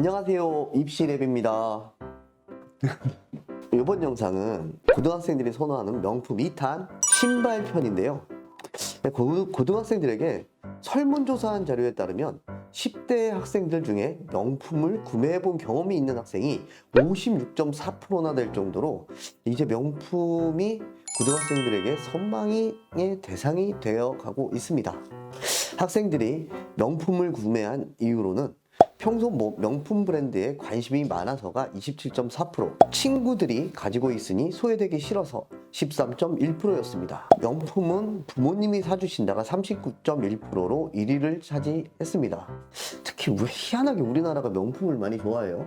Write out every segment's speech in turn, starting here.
안녕하세요. 입시랩입니다. 이번 영상은 고등학생들이 선호하는 명품 2탄 신발 편인데요. 고, 고등 학생들에게 설문조사한 자료에 따르면 10대 학생들 중에 명품을 구매해본 경험이 있는 학생이 56.4%나 될 정도로 이제 명품이 고등학생들에게 선망의 대상이 되어 가고 있습니다. 학생들이 명품을 구매한 이유로는 평소 뭐 명품 브랜드에 관심이 많아서가 27.4%, 친구들이 가지고 있으니 소외되기 싫어서 13.1%였습니다. 명품은 부모님이 사주신다가 39.1%로 1위를 차지했습니다. 특히 왜 희한하게 우리나라가 명품을 많이 좋아해요?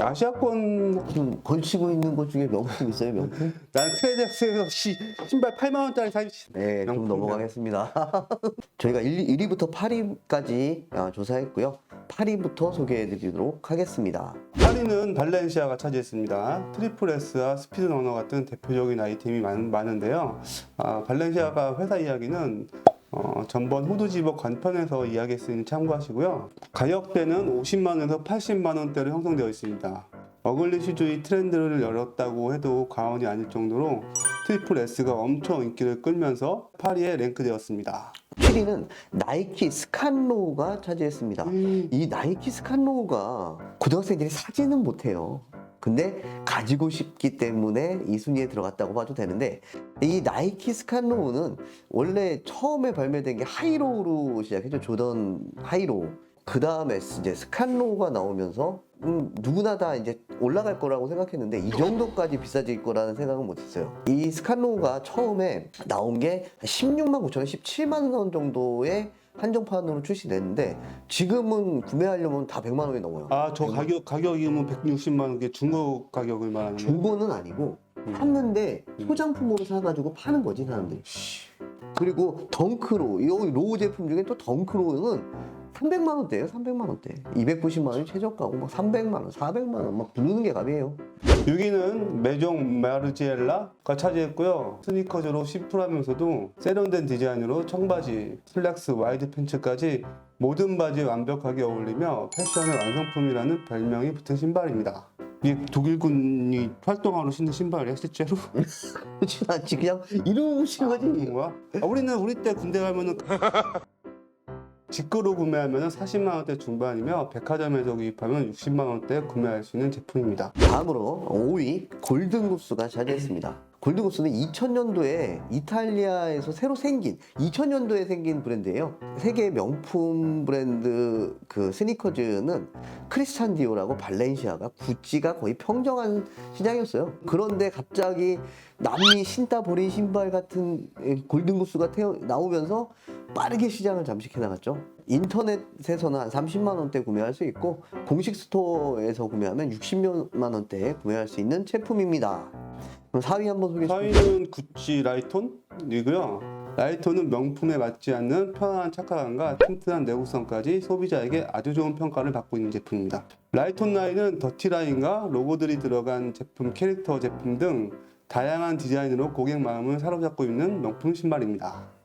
아시아권 좀 걸치고 있는 것 중에 명품 있어요, 명품? 나는 트레이드스에서 시, 신발 8만 원짜리 사 네, 좀 명품이요. 넘어가겠습니다. 저희가 1, 1위부터 8위까지 아, 조사했고요. 8위부터 소개해드리도록 하겠습니다. 8위는 발렌시아가 차지했습니다. 트리플 S와 스피드 러너 같은 대표적인 아이템이 많, 많은데요. 아, 발렌시아가 회사 이야기는 어, 전번 집업 관편에서 이야기했으니 참고하시고요. 가격대는 50만 원에서 80만 원대로 형성되어 있습니다. 어글리시주의 트렌드를 열었다고 해도 과언이 아닐 정도로 트리플 S가 엄청 인기를 끌면서 8위에 랭크되었습니다. 7위는 나이키 스칸로우가 차지했습니다. 이 나이키 스칸로우가 고등학생들이 사지는 못해요. 근데 가지고 싶기 때문에 이 순위에 들어갔다고 봐도 되는데 이 나이키 스칸로우는 원래 처음에 발매된 게 하이로우로 시작했죠. 조던 하이로우. 그 다음에 이제 스칸로우가 나오면서 음, 누구나 다 이제 올라갈 거라고 생각했는데 이 정도까지 비싸질 거라는 생각은 못했어요. 이 스칸로우가 처음에 나온 게 16만 9천 원, 17만 원 정도의 한정판으로 출시됐는데 지금은 구매하려면 다 100만 원이 넘어요. 아, 저 가격, 가격이면 160만 원, 게 중고 가격을 말하는 거예요? 중고는 아니고 음. 샀는데 소장품으로 사가지고 파는 거지 사람들이. 그리고 덩크로 여기 로우 제품 중에 또 덩크로는 300만 원대예요, 300만 원대. 290만 원이 최저가고 막 300만 원, 400만 원 막 부르는 게 값이에요. 6위는 메종 마르지엘라가 차지했고요. 스니커즈로 심플하면서도 세련된 디자인으로 청바지, 슬랙스, 와이드 팬츠까지 모든 바지에 완벽하게 어울리며 패션의 완성품이라는 별명이 붙은 신발입니다. 이게 독일군이 활동하러 신는 신발이야 실제로? 그렇지 않지 그냥 이름 붙인 거지. 뭐야? 아, 우리는 우리 때 군대 가면은 직구로 구매하면 40만 원대 중반이며 백화점에서 구입하면 60만 원대 구매할 수 있는 제품입니다. 다음으로 5위 골든구스가 차지했습니다. 골든구스는 2000년도에 이탈리아에서 새로 생긴 2000년도에 생긴 브랜드예요. 세계 명품 브랜드 그 스니커즈는 크리스찬 디오라고 발렌시아가 구찌가 거의 평정한 시장이었어요. 그런데 갑자기 남이 신다 버린 신발 같은 골든구스가 태어 나오면서 빠르게 시장을 잠식해 나갔죠. 인터넷에서는 한 30만 원대 구매할 수 있고 공식 스토어에서 구매하면 60만 원대에 구매할 수 있는 제품입니다. 그럼 4위 한번 소개해 주세요. 4위는 구찌 라이톤이고요. 라이톤은 명품에 맞지 않는 편안한 착화감과 튼튼한 내구성까지 소비자에게 아주 좋은 평가를 받고 있는 제품입니다. 라이톤 라인은 더티 라인과 로고들이 들어간 제품, 캐릭터 제품 등 다양한 디자인으로 고객 마음을 사로잡고 있는 명품 신발입니다.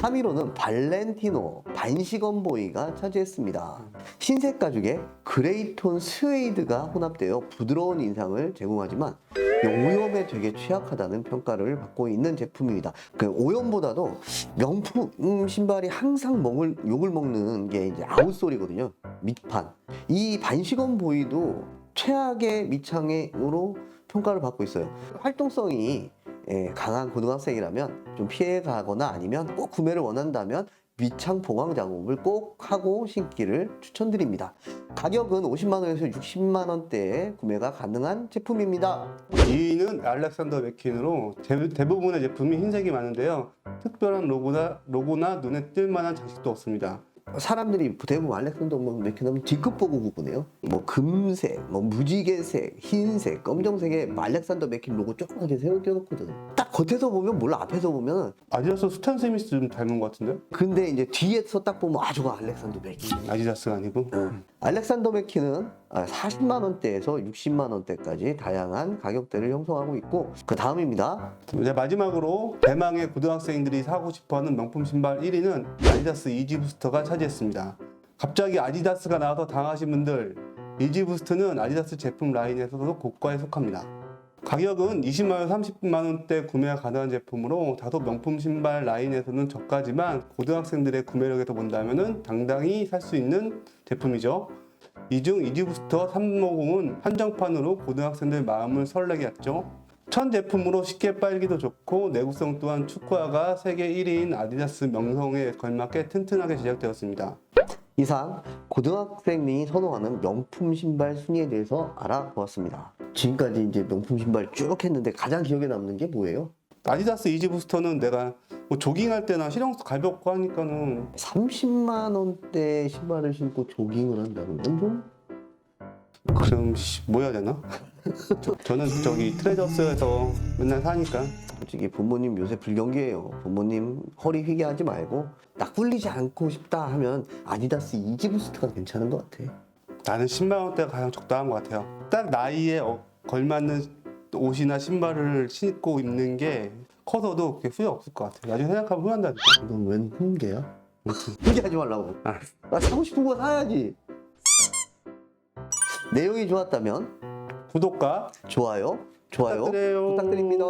3위로는 발렌티노 반시건보이가 차지했습니다. 흰색 가죽에 그레이톤 스웨이드가 혼합되어 부드러운 인상을 제공하지만 오염에 되게 취약하다는 평가를 받고 있는 제품입니다. 그 오염보다도 명품 음, 신발이 항상 먹을, 욕을 먹는 게 이제 아웃솔이거든요. 밑판. 이 반시건보이도 최악의 밑창으로 평가를 받고 있어요. 활동성이 예, 강한 고등학생이라면 좀 피해 가거나 아니면 꼭 구매를 원한다면 밑창 보강 작업을 꼭 하고 신기를 추천드립니다. 가격은 50만 원에서 60만 원대에 구매가 가능한 제품입니다. 2위는 알렉산더 맥퀸으로 대- 대부분의 제품이 흰색이 많은데요. 특별한 로고나, 로고나 눈에 띌 만한 장식도 없습니다. 사람들이 대부분 알렉산더 맥키넘 뒤끝 보고 구분해요. 뭐 금색, 뭐 무지개색, 흰색, 검정색에 알렉산더 맥킨 로고 조그맣게 새로 띄워놓거든. 딱 겉에서 보면 몰라 앞에서 보면 아디다스 스탠 스미스 좀 닮은 것 같은데? 근데 이제 뒤에서 딱 보면 아 저거 알렉산더 맥킨. 아디다스가 아니고. 알렉산더 맥키는 40만 원대에서 60만 원대까지 다양한 가격대를 형성하고 있고 그 다음입니다. 이제 마지막으로 대망의 고등학생들이 사고 싶어하는 명품 신발 1위는 아디다스 이지 부스터가 차지 했습니다. 갑자기 아디다스가 나와서 당하신 분들 이지부스트는 아디다스 제품 라인에서도 고가에 속합니다. 가격은 20만 원, 30만 원대 구매가 가능한 제품으로 다소 명품 신발 라인에서는 저가지만 고등학생들의 구매력에서 본다면은 당당히 살 수 있는 제품이죠. 이중 이지부스터 350은 한정판으로 고등학생들 마음을 설레게 했죠. 천 제품으로 쉽게 빨기도 좋고 내구성 또한 축구화가 세계 1위인 아디다스 명성에 걸맞게 튼튼하게 제작되었습니다. 이상 고등학생이 선호하는 명품 신발 순위에 대해서 알아보았습니다. 지금까지 이제 명품 신발 쭉 했는데 가장 기억에 남는 게 뭐예요? 아디다스 이지 부스터는 내가 뭐 조깅할 때나 실용성 가볍고 하니까는 30만 원대 신발을 신고 조깅을 한다는 건 좀 그럼 씨, 뭐 해야 되나? 저, 는 저기 트레저스에서 맨날 사니까 솔직히 부모님 요새 불경기예요. 부모님 허리 휘게 하지 말고 나 꿀리지 않고 싶다 하면 아디다스 이지부스트가 괜찮은 것 같아. 나는 10만 원대가 가장 적당한 것 같아요. 딱 나이에 어- 걸맞는 옷이나 신발을 신고 입는 게 커서도 그게 후회 없을 것 같아요. 나중에 생각하면 후회한다니까. 이건 웬 훈계야? 훈계하지 말라고. 알았어. 나 사고 싶은 거 사야지. 내용이 좋았다면 구독과 좋아요, 좋아요 부탁드려요. 부탁드립니다.